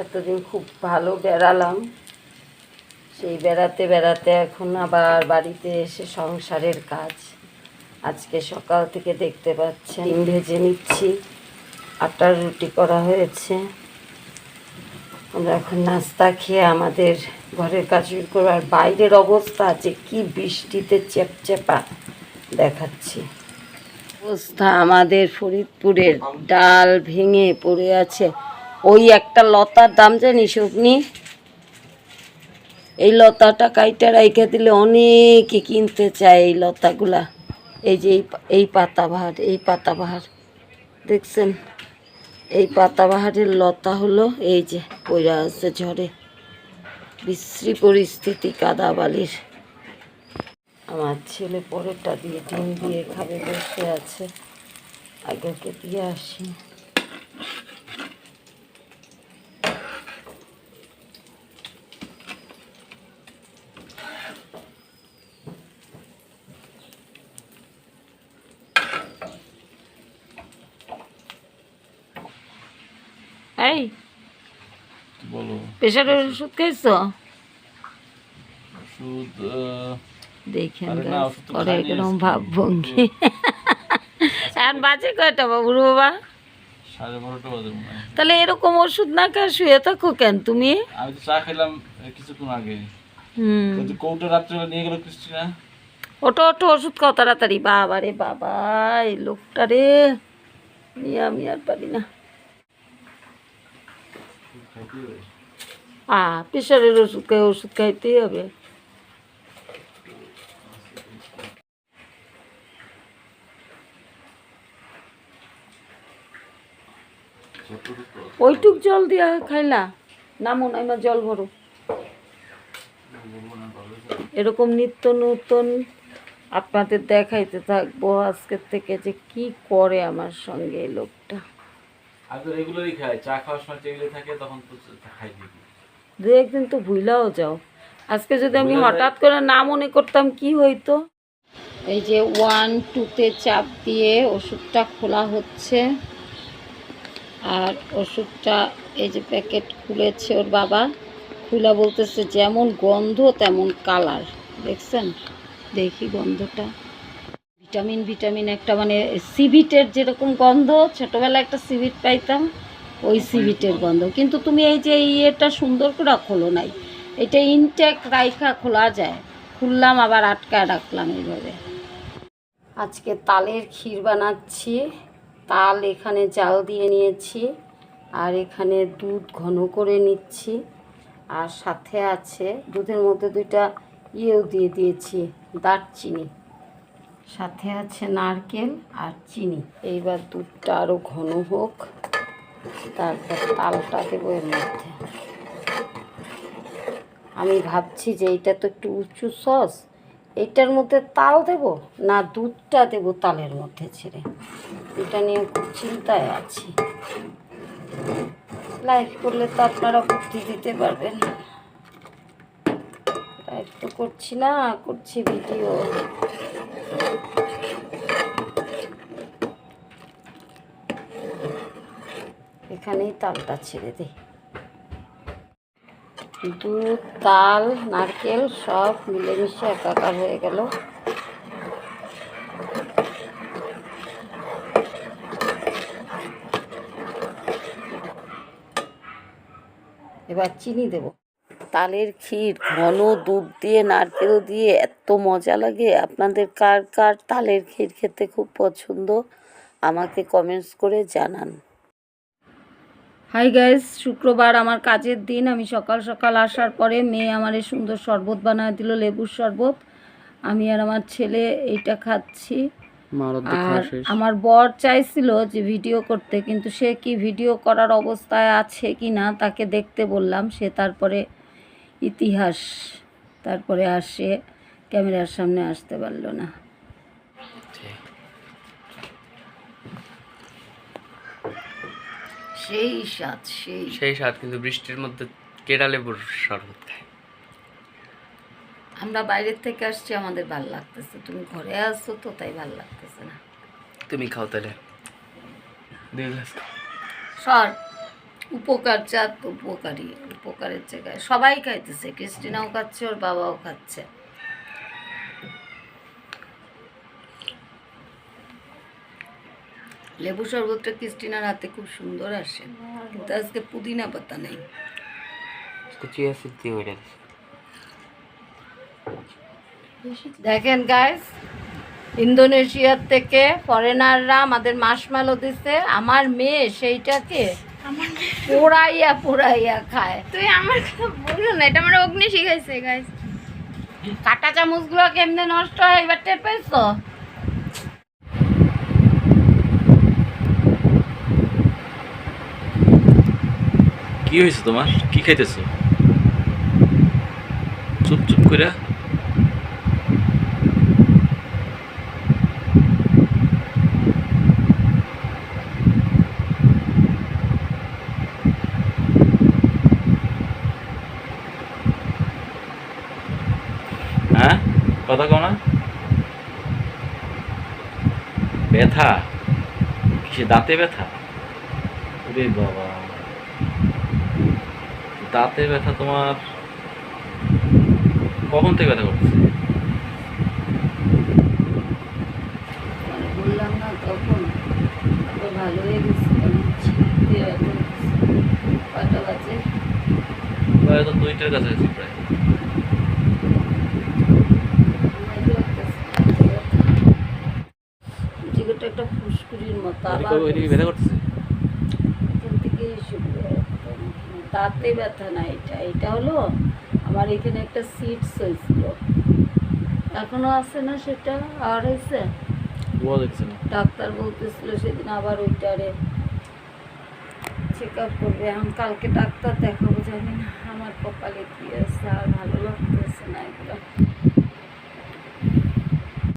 এতদিন খুব ভালো বেড়ালাম। সেই বেড়াতে বেড়াতে এখন আবার বাড়িতে এসে সংসারের কাজ। আজকে সকাল থেকে দেখতে পাচ্ছেন, ডিম ভেজে নিচ্ছি, আটার রুটি করা হয়েছে। আমরা এখন নাস্তা খেয়ে আমাদের ঘরের কাজ শুরু করব। আর বাইরের অবস্থা যে কি বৃষ্টিতে চেপচেপা দেখাচ্ছি। অবস্থা আমাদের ফরিদপুরের ডাল ভেঙে পড়ে আছে। ওই একটা লতার দাম জানিস, অগ্নি? এই লতাটা কাইটা রাইখে দিলে অনেকে কিনতে চায় এই লতাগুলা। এই যে এই পাতাবাহার এই পাতাবাহার। দেখছেন? এই পাতাবাহারের লতা হলো এই যে, পইরা আছে ঝড়ে। বিশ্রী পরিস্থিতি কাদা বালির আমার ছেলে পরেরটা দিয়ে ডিম দিয়ে খাবে, বসে আছে। আগে ওকে দিয়ে আসি। এই বলো? প্রেশারের ওষুধ খাইছো ওষুধ দেখেন এরকম ভাব ভঙ্গি। এখন বাজে কয়টা বাবা হয়। তাহলে এরকম ওষুধ না খায় শুয়ে থাকো কেন তুমি? আমি তো চা খেলাম কিছুক্ষণ আগে। হুম। কিন্তু কৌটা রাত্রে নিয়ে গেল ক্রিস্টিনা ওটো ওটো ওষুধ খাও তাড়াতাড়ি। বাবা রে বাবা এই লোকটা রে। নিয়ে আমি আর পারি না। আ প্রেশারের ওষুধ খাই ওষুধ খাইতেই হবে। ওইটুক জল দিয়া খাইলা? নামো নাইমা জল ভরো। এরকম নিত্য নতুন আপনাদের দেখাইতে থাকব আজকের থেকে যে কি করে আমার সঙ্গে এই লোকটা। আমি তো রেগুলারই খাই চা খাওয়ার সময় টেবিলে থাকে তখন তো খাই দিই। দু একদিন তো ভুলাও যাও। আজকে যদি আমি হঠাৎ করে না মনে করতাম কি হইতো? এই যে ওয়ান টুতে চাপ দিয়ে ওষুধটা খোলা হচ্ছে। আর ওষুধটা এই যে প্যাকেট খুলেছে ওর বাবা। খুলা বলতেছে যেমন গন্ধ তেমন কালার। দেখছেন? দেখি গন্ধটা। ভিটামিন ভিটামিন একটা মানে সিভিটের যেরকম গন্ধ ছোটোবেলায় একটা সিভিট পাইতাম ওই সিভিটের গন্ধ। কিন্তু তুমি এই যে ইয়েটা সুন্দর করে খোলো নাই এটা ইনটেক রাইখা খোলা যায়। খুললাম আবার আটকায় রাখলাম এইভাবে। আজকে তালের ক্ষীর বানাচ্ছি। তাল এখানে জাল দিয়ে নিয়েছি আর এখানে দুধ ঘন করে নিচ্ছি আর সাথে আছে দুধের মধ্যে দুইটা ইয়েও দিয়ে দিয়েছি দারচিনি। সাথে আছে নারকেল আর চিনি। এইবার দুধটা আরও ঘন হোক, তারপর তালটা দেবো এর মধ্যে। আমি ভাবছি যে এইটা তো একটু উঁচু সস, এইটার মধ্যে তাল দেব না দুধটা দেব তালের মধ্যে ছেড়ে? এটা নিয়ে খুব চিন্তায় আছি। লাইভ করলে তো আপনারা বুদ্ধি দিতে পারবেন। তো করছি না, করছি ভিডিও এখানেই তালটা ছেড়ে দিই দুধ, তাল, নারকেল সব মিলেমিশে একাকার হয়ে গেল। এবার চিনি দেব। তালের ক্ষীর ঘন দুধ দিয়ে নারকেল দিয়ে এত মজা লাগে। আপনাদের কার কার তালের ক্ষীর খেতে খুব পছন্দ? আমাকে কমেন্টস করে জানান। হাই গাইস শুক্রবার আমার কাজের দিন। আমি সকাল সকাল আসার পরে মেয়ে আমার এই সুন্দর শরবত বানায় দিল লেবুর শরবত। আমি আর আমার ছেলে এইটা খাচ্ছি। আর আমার বর চাইছিল যে ভিডিও করতে কিন্তু সে কি ভিডিও করার অবস্থায় আছে কি না তাকে দেখতে বললাম। সে তারপরে ইতিহাস। তারপরে আর সে ক্যামেরার সামনে আসতে পারল না। সেই স্বাদ সেই। সেই স্বাদ কিন্তু বৃষ্টির মধ্যে কেডা লেবুর শরবত খায়? আমরা বাইরের থেকে আসছি আমাদের ভালো লাগতেছে। তুমি ঘরে আসছো তো তাই ভালো লাগতেছে না। তুমি খাও তাহলে। দুই গ্লাস খাও। সর। উপকার চাঁদ উপকারী উপকারের জায়গায়। সবাই খাইতেছে ক্রিস্টিনাও খাচ্ছে ওর বাবাও খাচ্ছে। লেবু শরবতটা ক্রিস্টিনার হাতে খুব সুন্দর আসে। কিন্তু আজকে পুদিনা পাতা নেই। দেখেন গাইস ইন্দোনেশিয়ার থেকে ফরেনাররা আমাদের মাসমেলো দিছে। আমার মেয়ে সেইটাকে পোড়াইয়া পোড়াইয়া খায়। তুই আমার কথা বলল না এটা আমার অগ্নি শিখাইছে গাইস কাটা চামচগুলো কেমনে নষ্ট হয় এবার টের পেয়েছ? কি হয়েছে তোমার? কি খাইতেছো? চুপ চুপ করে হ্যাঁ কথা কও না। ব্যথা? কিসে দাঁতে ব্যথা? ওরে বাবা। দাঁতে ব্যথা তোমার কখন থেকে ব্যথা করছে মানে বললাম না তখন ভালো হয়ে গেছে তো দুইটার কাছাকাছি ব্যথা করতেছে। দাঁতে ব্যথা না এটা। এটা হলো আমার এখানে একটা সিটস হয়েছিল এখনও আছে না সেটা? আর হয়েছে? ডাক্তার বলতেছিল সেদিন আবার ওইটারে চেক আপ করবে। এখন কালকে ডাক্তার দেখাবো জানি না আমার কপালে কি আছে আর ভালো লাগতেছে না এগুলো।